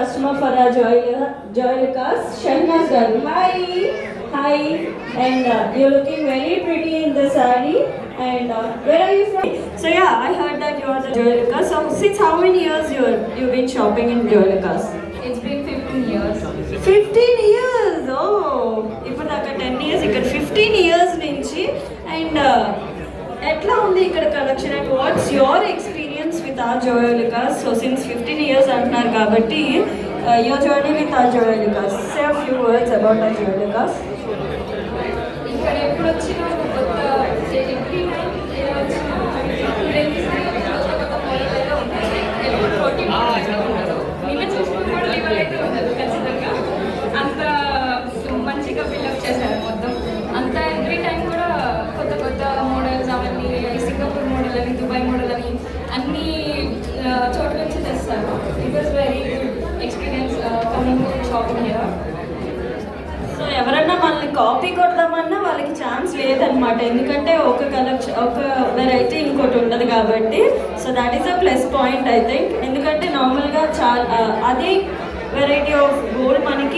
loyal customer for our Joy Joylicas, Shahnaz Garu. Hi, hi, and uh, you're looking very pretty in the saree. And uh, where are you from? So yeah, I heard that you are the Joylicas. So since how many years you you've been shopping in Joylicas? It's been 15 years. 15 years oh ఇప్పుడు దాకా ten years ఇక్కడ fifteen years నుంచి and ఎట్లా ఉంది ఇక్కడ collection and what's your experience With our Joyalukkas so since fifteen years అంటున్నారు కాబట్టి your journey with our Joyalukkas say few words about our Joyalukkas ఇక్కడ ఎప్పుడు వచ్చినా ఒక కొత్త ఎవ్రీ టైం ఏ వచ్చినా ప్రతిసారి ఒక కొత్త కొత్త మోడల్ అయితే ఉంటుంది ఎప్పుడు పోటీ మోడల్ ఉండదు నిన్న చూసిన మోడల్ ఇవాళ అయితే ఉండదు ఖచ్చితంగా అంత మంచిగా బిల్డప్ చేశారు మొత్తం అంత ఎవ్రీ టైం కూడా కొత్త కొత్త మోడల్స్ అవన్నీ సింగపూర్ మోడల్ అని దుబాయ్ మోడల్ అని అన్ని ఆ, చోట్ల నుంచి తెస్తారు it was very good experience so ఎవరన్నా మనల్ని కాపీ కొడదామన్నా వాళ్ళకి ఛాన్స్ లేదనమాట ఎందుకంటే ఒక కలెక్షన్ ఒక వెరైటీ ఇంకోటి ఉండదు కాబట్టి. So that is a plus point I think ఎందుకంటే నార్మల్గా చాలా అదే వెరైటీ ఆఫ్ గోల్డ్ మనకి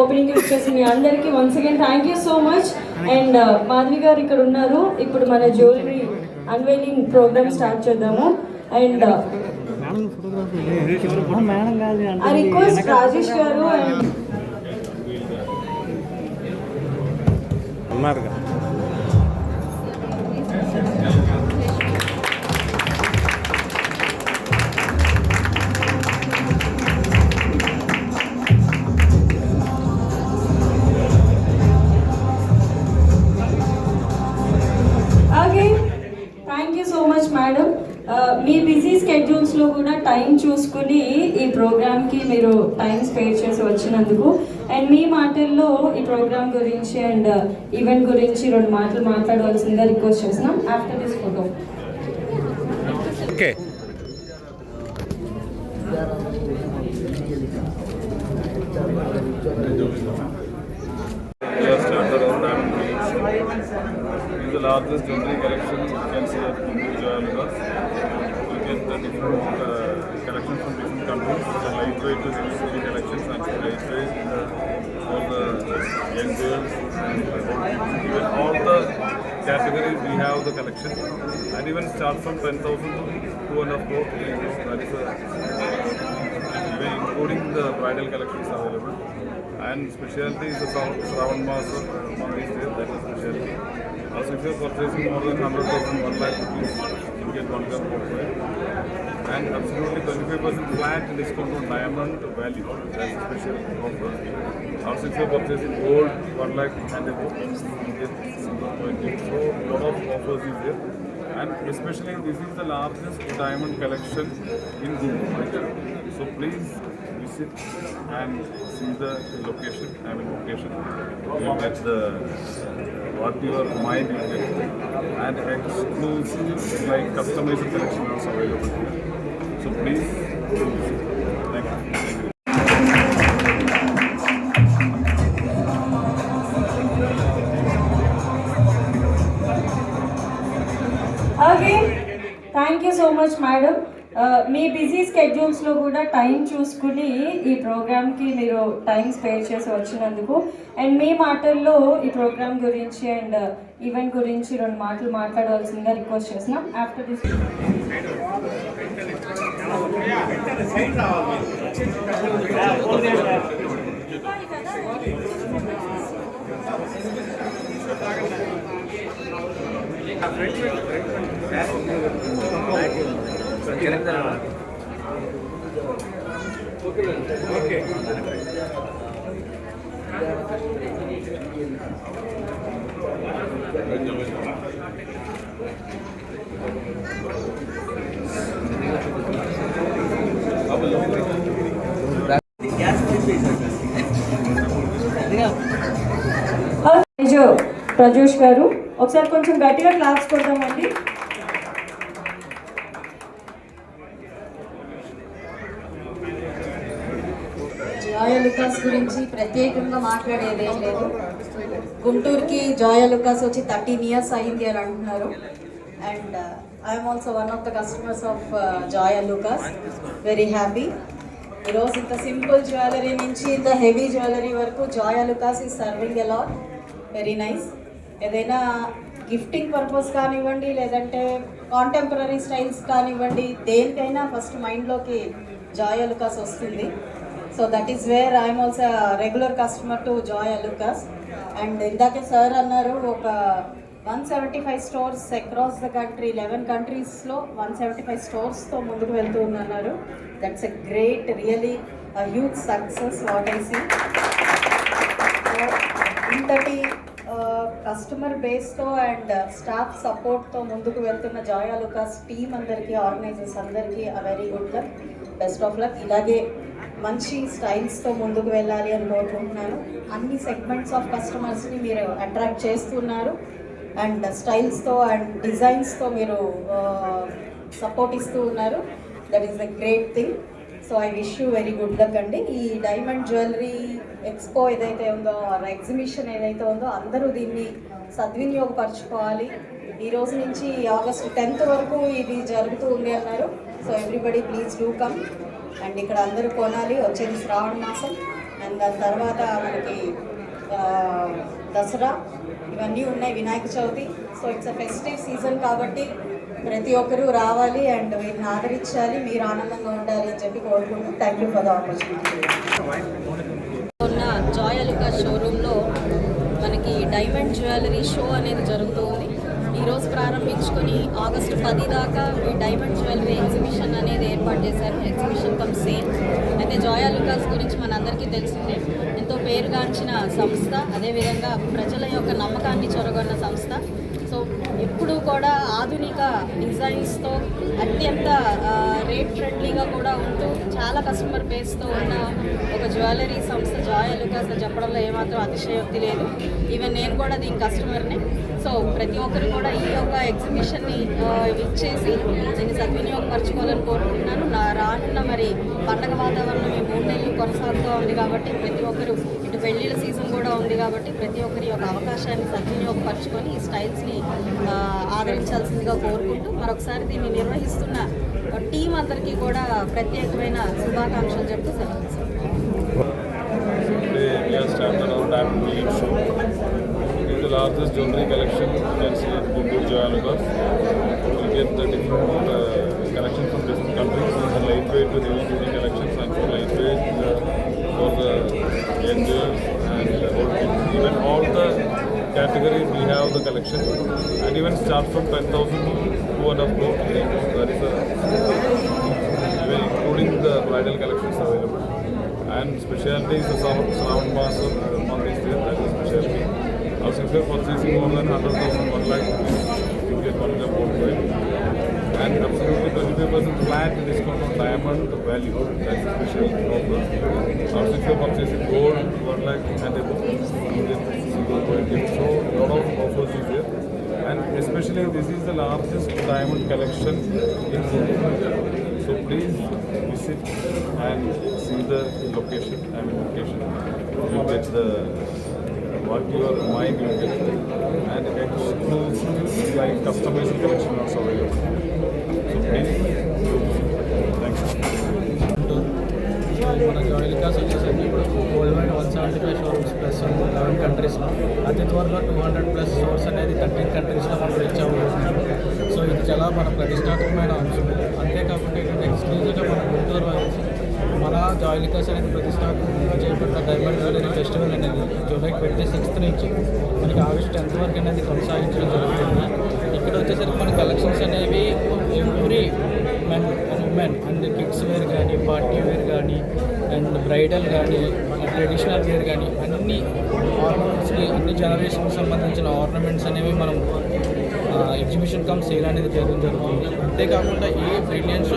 ఓపెనింగ్ వచ్చేసి మీ అందరికీ once again thank you so much and Madhavi garu ఇక్కడ ఉన్నారు. ఇప్పుడు మన జ్యువెలరీ అన్వైలింగ్ ప్రోగ్రామ్ స్టార్ట్ చేద్దాము. అండ్ uh, ఆ request Rajesh garu and time చూసుకుని ఈ ప్రోగ్రామ్కి మీరు టైం స్పేర్ చేసి వచ్చినందుకు అండ్ మీ మాటల్లో ఈ ప్రోగ్రామ్ గురించి అండ్ ఈవెంట్ గురించి రెండు మాటలు మాట్లాడవలసిందిగా రిక్వెస్ట్ చేస్తున్నాం after this photo okay the largest jewelry collection you can see at Hindu Jewelers. You get the different uh, to jewelry collections and lightweight uh, for the young girls and even all the categories we have the collection and even start from 10,000 to two and a half. That is a, including the bridal collections available. And specialty is the Shravan Shravan month is there, that is specialty. Also if you're purchasing more than 100,000, 1 lakh rupees, you get one car for free. And absolutely 25% flat discount on diamond value as a special offer. Also, if you're purchasing gold, 1 lakh and above, you get silver coin. So, lot of offers is there. And especially this is the largest diamond collection in Guntur. So please sit and see the location, I mean location, at the what your mind you get and exclusive like customized collection also available here. So please visit. Thank you. Thank you so much, madam. మీ busy స్కెడ్యూల్స్లో కూడా time చూసుకుని ఈ ప్రోగ్రామ్కి మీరు time spare చేసి వచ్చినందుకు. And మీ మాటల్లో ఈ ప్రోగ్రామ్ గురించి అండ్ ఈవెంట్ గురించి రెండు మాటలు మాట్లాడవలసిందిగా రిక్వెస్ట్ చేస్తున్నాం. ఆఫ్టర్ దిస్ తేజు ప్రజోష్ గారు ఒకసారి కొంచెం గట్టిగా క్లాప్స్ కొడదామండి జాయ లుకాస్ గురించి ప్రత్యేకంగా మాట్లాడేదేం లేదు. గుంటూరుకి జాయ లుకాస్ వచ్చి థర్టీన్ ఇయర్స్ అయింది అని అంటున్నారు. And I'm also one of the customers of Joyalukkas very happy ఈరోజు ఇంత సింపుల్ జ్యువెలరీ నుంచి ఇంత హెవీ జ్యువెలరీ వరకు జాయ లుకాస్ ఈ సర్వింగ్ ఎలా వెరీ నైస్ ఏదైనా గిఫ్టింగ్ పర్పస్ కానివ్వండి లేదంటే కాంటెంపరీ స్టైల్స్ కానివ్వండి దేనికైనా ఫస్ట్ మైండ్లోకి జాయ లుకాస్ వస్తుంది. So that is where I'm also regular customer to Joyalukkas and ఇందాకే సార్ అన్నారు ఒక one seventy five stores across the country eleven కంట్రీస్లో వన్ సెవెంటీ ఫైవ్ స్టోర్స్తో ముందుకు వెళ్తూ ఉన్నారు that's a great really huge success what I ఇంతటి customer బేస్తో అండ్ స్టాఫ్ సపోర్ట్తో ముందుకు వెళ్తున్న జాయా లుకాస్ టీమ్ అందరికీ ఆర్గనైజర్స్ అందరికీ very good luck best of luck ఇలాగే మంచి స్టైల్స్తో ముందుకు వెళ్ళాలి అని కోరుకుంటున్నాను. అన్ని సెగ్మెంట్స్ ఆఫ్ కస్టమర్స్ని మీరు అట్రాక్ట్ చేస్తున్నారు. అండ్ స్టైల్స్తో అండ్ డిజైన్స్తో మీరు సపోర్ట్ ఇస్తూ ఉన్నారు. That is the great thing so I wish you very good luck అండి. ఈ డైమండ్ జ్యువెలరీ ఎక్స్పో ఏదైతే ఉందో ఆర్ ఎగ్జిబిషన్ ఏదైతే ఉందో అందరూ దీన్ని సద్వినియోగపరచుకోవాలి. ఈ రోజు నుంచి ఆగస్ట్ టెన్త్ వరకు ఇది జరుగుతూ ఉంది అన్నారు. So everybody please do come and ఇక్కడ అందరూ కొనాలి వచ్చేది శ్రావణ మాసం. అండ్ దాని తర్వాత మనకి దసరా. ఇవన్నీ ఉన్నాయి Vinayaka Chavithi. So it's a festive season కాబట్టి ప్రతి ఒక్కరూ రావాలి అండ్ వీరిని ఆదరించాలి మీరు ఆనందంగా ఉండాలి అని చెప్పి కోరుకుంటూ thank you for the opportunity ఉన్న జాయ్ అలుకా షోరూంలో మనకి డైమండ్ జ్యువెలరీ షో అనేది జరుగుతుంది ఈరోజు ప్రారంభించుకొని ఆగస్టు పది దాకా ఈ డైమండ్ జ్యువెలరీ ఎగ్జిబిషన్ అనేది ఏర్పాటు చేశారు. Exhibition cum same. అయితే జోయా లుకాస్ గురించి మనందరికీ తెలిసిందే ఎంతో పేరుగాంచిన సంస్థ అదేవిధంగా ప్రజల యొక్క నమ్మకాన్ని చొరగొన్న సంస్థ. సో ఇప్పుడు కూడా ఆధునిక డిజైన్స్తో అత్యంత రేట్ ఫ్రెండ్లీగా కూడా ఉంటూ చాలా కస్టమర్ బేస్తో ఉన్న ఒక జ్యువెలరీ సంస్థ జాయ్ అలుకాస్ చెప్పడంలో ఏమాత్రం అతిశయోక్తి లేదు. ఈవెన్ నేను కూడా దీని కస్టమర్ని. సో ప్రతి ఒక్కరు కూడా ఈ యొక్క ఎగ్జిబిషన్ని ఇచ్చేసి దీన్ని సద్వినియోగపరచుకోవాలని కోరుకుంటున్నాను. నా రానున్న మరి పండగ వాతావరణం ఈ మూడు నెలలు కొనసాగుతూ ఉంది కాబట్టి ప్రతి ఒక్కరు ఇటు పెళ్ళిళ్ళ సీజన్ కూడా ఉంది కాబట్టి ప్రతి ఒక్కరి యొక్క అవకాశాన్ని సద్వినియోగపరచుకొని ఈ స్టైల్స్ని ఆదరించాల్సిందిగా కోరుకుంటూ మరొకసారి దీన్ని నిర్వహిస్తున్న టీం అందరికీ కూడా ప్రత్యేకమైన శుభాకాంక్షలు చెప్తూ సెలవు largest jewelry collection you can see at Guntur Joyalukas. You get the different uh, collections from different countries. The lightweight to duty collections and for lightweight uh, for the girls and kids. Even all the categories we have the collection and even start from 10,000 to 2.5 crore. That is a, even including the bridal collections available. And specialty is the Savan Mass of month is there. Are purchasing more than 100,000, 1 lakh you one gram gold coin. And absolutely 25% flat discount on diamond value, that's special offer. Also, if gold, 1 lakh and above, you coin. So, lot of offers is. And especially this is the largest diamond collection in. So please visit and see the location, location. You get the what your mind will get and exclusive like customized collection also available. So please do visit. Thank you. వచ్చేసరికి ఇప్పుడు world wide one seventy five showrooms plus eleven కంట్రీస్లో అతి త్వరలో two hundred plus షోర్స్ అనేది thirteen కంట్రీస్లో మనం reach అవ్వబోతున్నాం so ఇది చాలా మన ప్రతిష్టాత్మకమైన అంశం అంతేకాకుండా ఏంటంటే ఎక్స్క్లూజివ్గా మన గుంటూరు వచ్చి మన జాయిలికాస్ అనేది ప్రతిష్టాత్మకంగా చేపట్టిన డైమండ్ జ్యువెలరీ ఫెస్టివల్ అనేది జూలై ట్వంటీ సిక్స్త్ నుంచి మనకి ఆగస్ట్ టెన్త్ వరకు అనేది కొనసాగించడం జరుగుతుంది. ఇక్కడ వచ్చేసరికి మన కలెక్షన్స్ అనేవి every men women and kids wear కానీ పార్టీ వేర్ కానీ అండ్ బ్రైడల్ కానీ ట్రెడిషనల్ వేర్ కానీ అన్ని ఆర్నమెంట్స్కి అన్ని జనరేషన్కి సంబంధించిన ఆర్నమెంట్స్ అనేవి మనం ఎగ్జిబిషన్ కమ్ సేల్ అనేది చేయడం జరుగుతుంది. అంతేకాకుండా ఈ బ్రిలియన్స్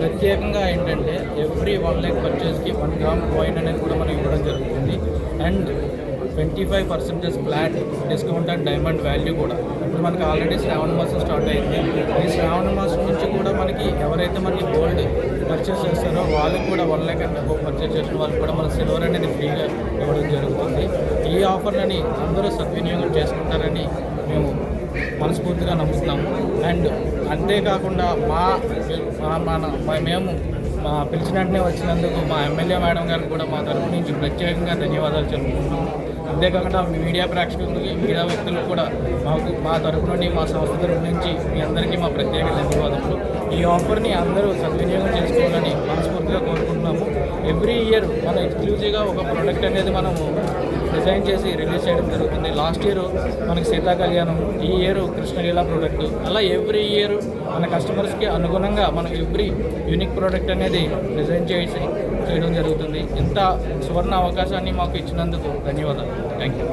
ప్రత్యేకంగా ఏంటంటే ఎవ్రీ వన్ ల్యాక్ పర్చేస్కి వన్ గ్రామ్ కాయిన్ అనేది కూడా మనం ఇవ్వడం జరుగుతుంది. And twenty five percentage flat discount and diamond value కూడా. ఇప్పుడు మనకి ఆల్రెడీ శ్రావణ మాసం స్టార్ట్ అయింది. ఈ శ్రావణ మాసం నుంచి కూడా మనకి ఎవరైతే మనకి గోల్డ్ పర్చేస్ చేస్తారో వాళ్ళకి కూడా వన్ ల్యాక్ అండ్ పర్చేస్ చేసిన వాళ్ళకి కూడా మన సిల్వర్ అనేది ఫ్రీగా ఇవ్వడం జరుగుతుంది. ఈ ఆఫర్లని అందరూ సద్వినియోగం చేసుకుంటారని మేము మనస్ఫూర్తిగా నమ్ముతున్నాము. అండ్ అంతేకాకుండా మా మా- మన మేము మా పిలిచిన వెంటనే వచ్చినందుకు మా ఎమ్మెల్యే మేడం గారికి కూడా మా తరపు నుంచి ప్రత్యేకంగా ధన్యవాదాలు తెలుపుకుంటున్నాము అంతేకాకుండా మీడియా ప్రేక్షకులకి మీడియా వ్యక్తులకు కూడా మాకు మా తరపు నుండి మా సంస్థ తరపు నుంచి మీ అందరికీ మా ప్రత్యేక ధన్యవాదాలు ఈ ఆఫర్ని అందరూ సద్వినియోగం చేసుకోవాలని మనస్ఫూర్తిగా కోరుకుంటున్నాము. ఎవ్రీ ఇయర్ మన ఎక్స్క్లూజివ్గా ఒక ప్రోడక్ట్ అనేది మనము డిజైన్ చేసి రిలీజ్ చేయడం జరుగుతుంది. లాస్ట్ ఇయర్ మనకి సీతా కళ్యాణం ఈ ఇయర్ కృష్ణలీల ప్రోడక్ట్ అలా ఎవ్రీ ఇయర్ మన కస్టమర్స్కి అనుగుణంగా మనం ఎవ్రీ యూనిక్ ప్రోడక్ట్ అనేది డిజైన్ చేసి చేయడం జరుగుతుంది. ఇంత సువర్ణ అవకాశాన్ని మాకు ఇచ్చినందుకు ధన్యవాదాలు. Thank you